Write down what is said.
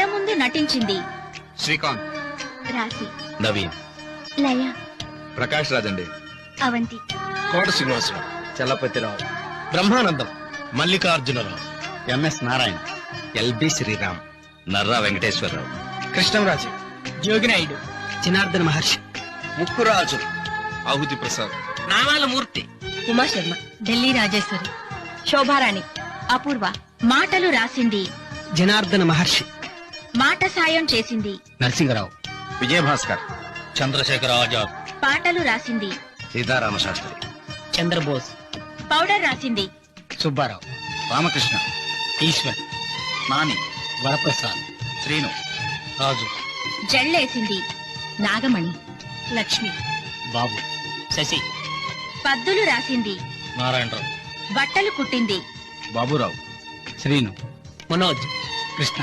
తెర ముందు నటించింది. శ్రీకాంత్. రాశి. నవీన్. లయ. ప్రకాష్ రాజ్ అండి. Avanthi. Kota Srinivasarao Chalapathirao Brahmanandam Mallikarjunarao M S Narayana L B Sriram Narra Venkateswararao. Krishnamraju Joginaidu Janardhana Maharshi Mukkuraju Ahuti Prasad Namala మూర్తి ఉమా శర్మ ఢిల్లీ రాజేశ్వరి శోభారాణి అపూర్వ మాటలు రాసింది జనార్దన మహర్షి. మాట సాయం చేసింది. నరసింహరావు. విజయభాస్కర్. చంద్రశేఖర ఆజాద్ పాటలు రాసింది. సీతారామ శాస్త్రి చంద్రబోస్. పౌడర్ రాసింది. సుబ్బారావు. రామకృష్ణ. ఈశ్వర్. నాని. వరప్రసాద్. శ్రీను. రాజు. జళ్ళేసింది నాగమణి. లక్ష్మి. బాబు. శశి. పద్దులు రాసింది. నారాయణరావు. బట్టలు కుట్టింది. బాబురావు. శ్రీను. మనోజ్. కృష్ణ.